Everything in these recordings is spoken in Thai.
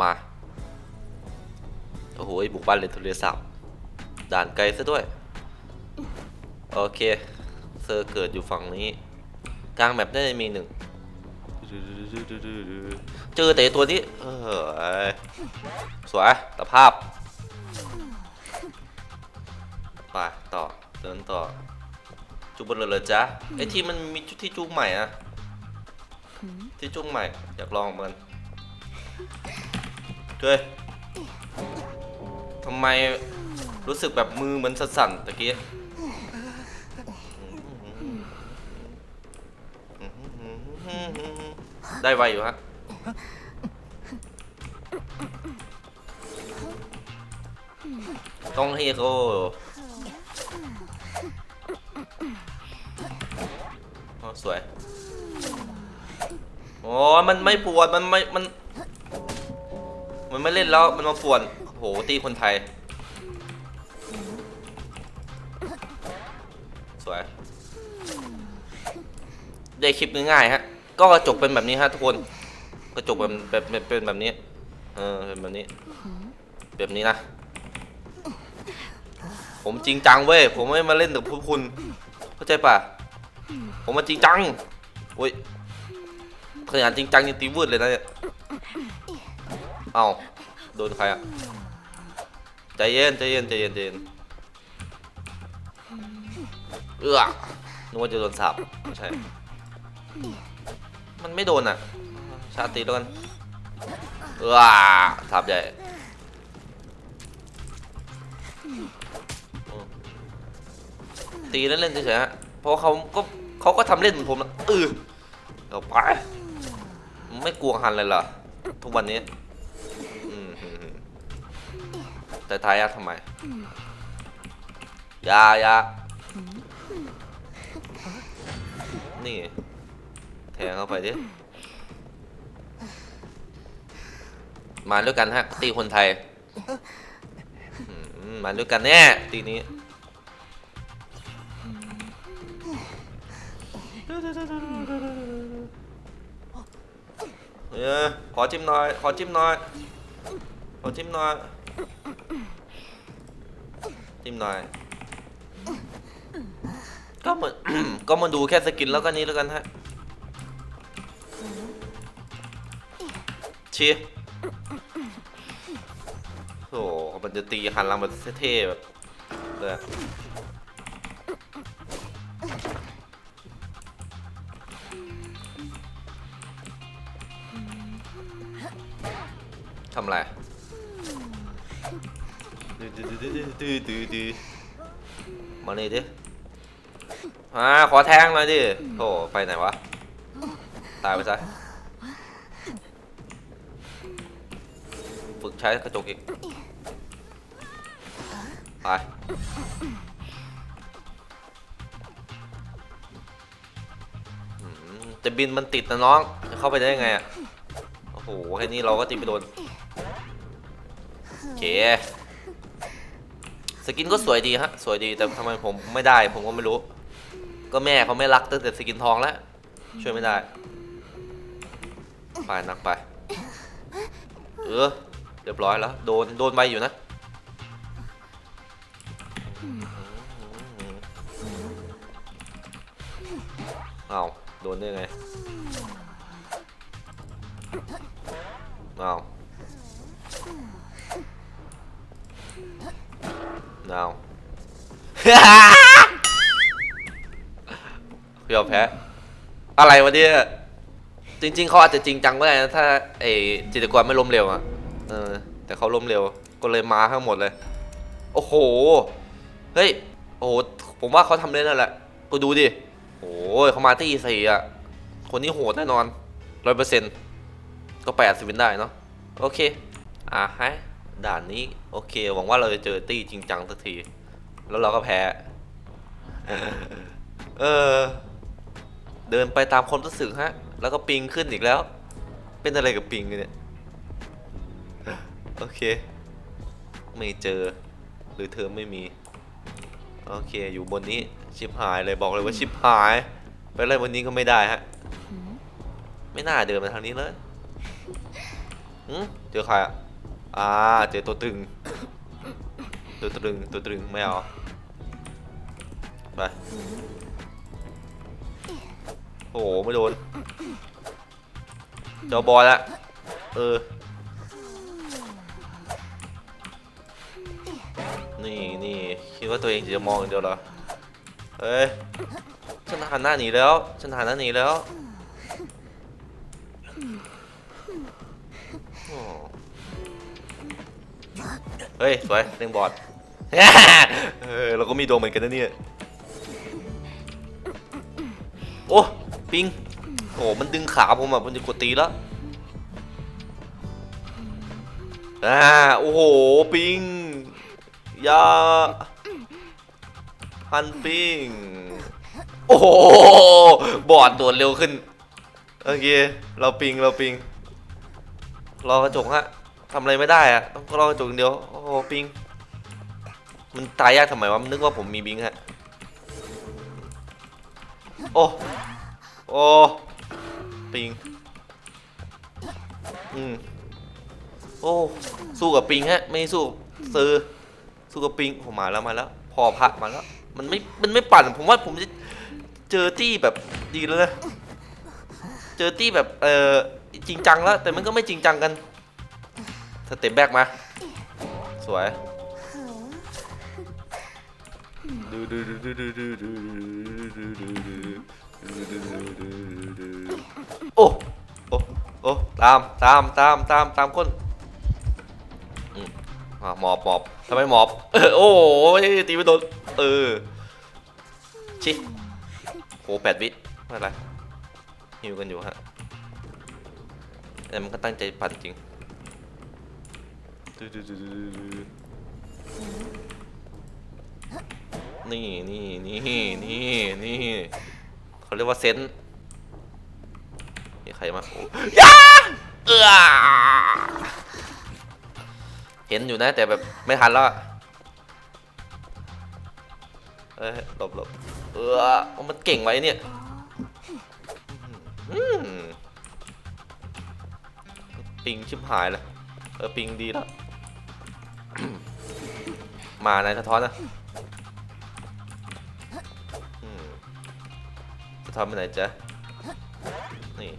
มา โอ้โหบุกบ้านเลยนโทรศด่านไกลซะด้วย โอเค เซอร์เกิดอยู่ฝั่งนี้ กลางแมปน่าจะมีหนึ่ง เจอแต่ตัวนี้ เออสวยตะภาพไปต่อ เดินต่อจุบบนเลยเลยจ้ะไอที่มันมีที่จุกใหม่อะที่จุกใหม่ อยากลองเหมือน เฮ้ยทำไมรู้สึกแบบมือเหมือนสั่นๆตะกี้ได้ไวอยู่ฮะต้องให้เขาสวย โอ้มันไม่ปวด มันไม่ มัน มันไม่เล่นแล้วมันมาปวดโหตีคนไทย สวย ได้คลิปง่ายๆฮะ ก็กระจกเป็นแบบนี้ฮะทุกคน กระจกเป็นแบบเป็นเป็นแบบนี้ เออเป็นแบบนี้ แบบนี้นะ ผมจริงจังเว้ย ผมไม่มาเล่นกับพวกคุณ เข้าใจป่ะ ผมมาจริงจังโอ้ยขนาดจริงจังยังตีวืดเลยนะเนี่ย เอ้าโดนใครอะใจเย็นใจเย็นใจเย็นใจเย็นเอื้อนึกว่าจะโดนสับไม่ใช่ มันไม่โดนอะ ชาติแล้วกันเอื้อสับใหญ่ตีเล่นๆเฉยๆฮะเพราะเขาก็เขาก็ทำเล่นเหมือนผมนะเออเอาไป ไม่กลัวหันเลยเหรอทุกวันนี้อืมอืมอืม แต่ทายาททำไมยายานี่แทงเข้าไปดิ มาด้วยกันฮะ ตีคนไทยมมาด้วยกันแน่ตีนี้เออขอจิ้มหน่อย ขอจิ้มหน่อย ขอจิ้มหน่อย จิ้มหน่อย ก็เหมือน ก็มาดูแค่สกินแล้วก็นี้แล้วกันฮะชีโอ้โหมันจะตีหันหลังแบบเท่ๆแบบเลยทำไร ดื้อดื้อดื้อดื้อดื้อดื้อมานี่ดิอ่าขอแทงหน่อยดิโธ่ไปไหนวะ ตายไปซะ ฝึกใช้กระจกอีก ไปอืมแต่บินมันติดนะน้องจะเข้าไปได้ยังไงอะโอ้โห แค่นี้เราก็ตีไปโดน โอเค สกินก็สวยดีฮะ สวยดีแต่ทำไมผมไม่ได้ ผมก็ไม่รู้ ก็แม่เขาไม่รักตั้งแต่สกินทองแล้ว ช่วยไม่ได้ ไปนักไป เออ เรียบร้อยแล้ว โดน โดนไปอยู่นะ เอาโดนได้ไงเอาเอา ยอมแพ้ อะไรวะเนี่ย จริง ๆ เขาอาจจะจริงจังก็ได้นะถ้าไอจิตรกรไม่ล้มเร็วอะเออ แต่เขาล้มเร็ว ก็เลยมาทั้งหมดเลย โอ้โห เฮ้ย โอ้โห ผมว่าเขาทำได้นั่นแหละก็ดูดิ โอ้ยเขามาที่สี่อะคนนี้โหดแน่นอนร้อยเปอร์เซ็นต์ก็แปดสิบเป็นได้เนาะ โอเค อะฮะ ด่านนี้ โอเค หวังว่าเราจะเจอตี้จริงจังสักที แล้วเราก็แพ้ เออ เดินไปตามความรู้สึกฮะ แล้วก็ปิงขึ้นอีกแล้ว เป็นอะไรกับปิงเนี่ย โอเค ไม่เจอ หรือเธอไม่มี โอเค อยู่บนนี้ ชิบหายเลยบอกเลยว่าชิบหาย ไปไล่บนนี้ก็ไม่ได้ฮะ ไม่น่าเดินมาทางนี้เลยหืมเจอใครอะอ่า เจอตัวตึง ตัวตึง ตัวตึง ไม่เอา โอ้โหไม่โดนเจอบอลละเออ นี่นี่คิดว่าตัวเองจะมองอย่างเดียวเหรอ เฮ้ย ฉันหันหน้าหนีแล้ว ฉันหันหน้าหนีแล้วโอ้เฮ้ย สวยเล่งบอด เออเราก็มีดวงเหมือนกันนะเนี่ย โอ้ปิงโอ้มันดึงขาผมอะมันจะกดตีแล้วอ่าโอ้โหปิงยาพันปิงโอ้โหบอดโดดเร็วขึ้นโอเคเราปิงเราปิงรอกระจกฮะทำอะไรไม่ได้อะต้องรอกระจกเดียวโอ้โหปิงมันตายยากทำไมวะมันนึกว่าผมมีบิงฮะ โอ้โอ้ปิงอืมโอ้สู้กับปิงฮะ ไม่สู้ซื้อสู้กับปิงผมมาแล้วมาแล้ว พอพระมาแล้ว มันไม่มันไม่ปั่น ผมว่าผมจะเจอตี้แบบดีแล้วนะเจอตี้แบบเออจริงจังแล้ว แต่มันก็ไม่จริงจังกันสเต็ปแบกมา สวย โอ้โอ้โอ้ตามตามตามตามตามคนอ่าหมอบหมอบทำไมหมอบโอ้โหตีไม่โดนเออชิโหแปดวิไม่เป็นไรหิวกันอยู่ฮะแต่มันก็ตั้งใจปั่นจริง นี่นี่นี่นี่นี่เขาเรียกว่าเซนส์มีใครมาโอ้ยาเออเห็นอยู่นะ แต่แบบไม่ทันแล้วอะเอ้ยหลบหลบเออมันเก่งไว้เนี่ยอืมปิงชิบหายเลยเออปิงดีแล้วมาในสะท้อนนะ ท้อนไปไหนจ๊ะ นี่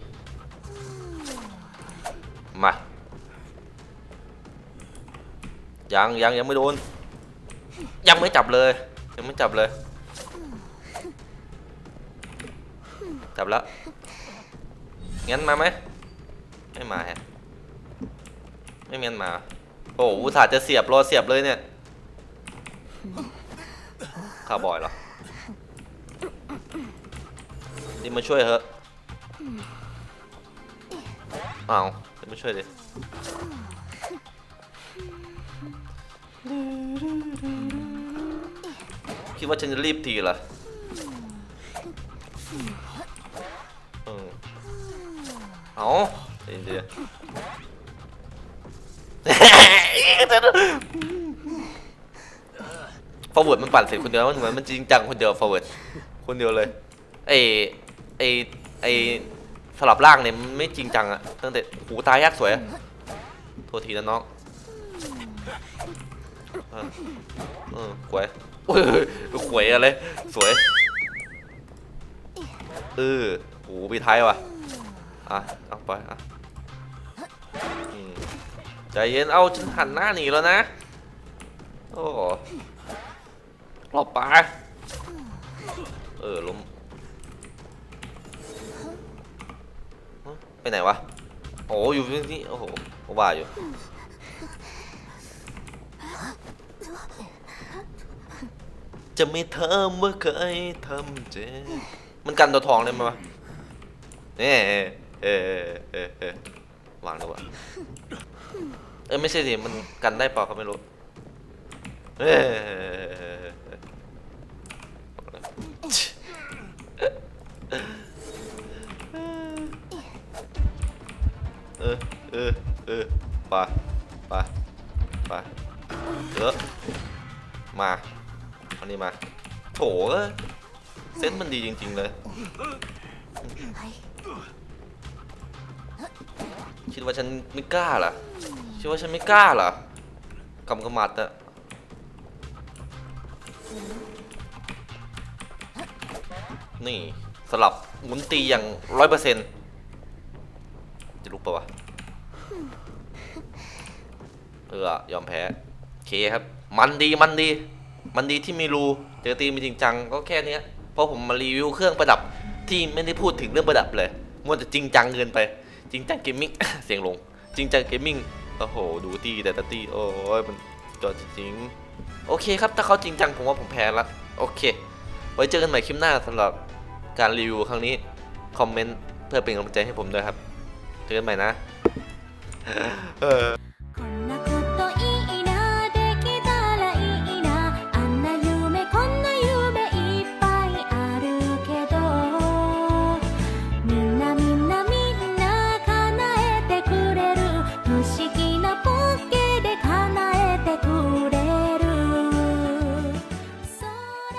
มา ยังยังยังไม่โดน ยังไม่จับเลย ยังไม่จับเลย จับแล้ว งั้นมาไหม ไม่มาฮะ ไม่งั้นมา โอ้โหอุตส่าห์จะเสียบรอเสียบเลยเนี่ยคาร์บอยเหรอ รีบมาช่วยเถอะอ้าวรีบมาช่วยดิคิดว่าฉันจะรีบทีเหรอเอาเดี๋ยวเดี๋ยวฟอร์เวิร์ดมันปั่นเสร็จคนเดียวมันเหมือนมันจริงจังคนเดียวฟอร์เวิร์ดคนเดียวเลยไอ ไอไอสลับร่างเนี่ยมันไม่จริงจังอะตั้งแต่หูตายยากสวยอะโทษทีนะน้องเออเออขวยโอ้ยขวยอะไรสวยเออโหูปีท้ายว่ะอะเอาไปอะอืมใจเย็นเอาฉันหันหน้าหนีแล้วนะโอ้หลบไปเออล้มฮะ ไปไหนวะ โอ้อยู่ที่นี่ โอ้โหก็ว่าอยู่ จะไม่ทำว่าเคยทำเจมันกันตัวทองได้ไหมวะเนี่ยเออเออเออเออวางดีกว่าเออไม่ใช่สิมันกันได้เปล่าเขาไม่รู้เออ เออเออเออไปไปไปเยอมาอันนี้มาโถเอ้ยเซนมันดีจริง ๆ เลย คิดว่าฉันไม่กล้าเหรอคิดว่าฉันไม่กล้าเหรอกำกำมัดอะนี่สลับหมุนตีอย่างร้อยเปอร์เซ็นต์จะลุกปะวะ เออยอมแพ้โอเคครับ มันดีมันดี มันดีที่มีรูเจอตีมีจริงจังก็แค่เนี้ยเพราะผมมารีวิวเครื่องประดับที่ไม่ได้พูดถึงเรื่องประดับเลยมัวแต่จริงจังเกินไป จริงจังเกมมิ่ง เสียงลง จริงจังเกมมิ่งโอ้โหดูตีแต่ตีโอ้ยมันจอจริงโอเคครับ ถ้าเขาจริงจังผมว่าผมแพ้ละโอเค ไว้เจอกันใหม่คลิปหน้าสำหรับการรีวิวครั้งนี้ คอมเมนต์เพื่อเป็นกำลังใจให้ผมด้วยครับ เจอกันใหม่นะ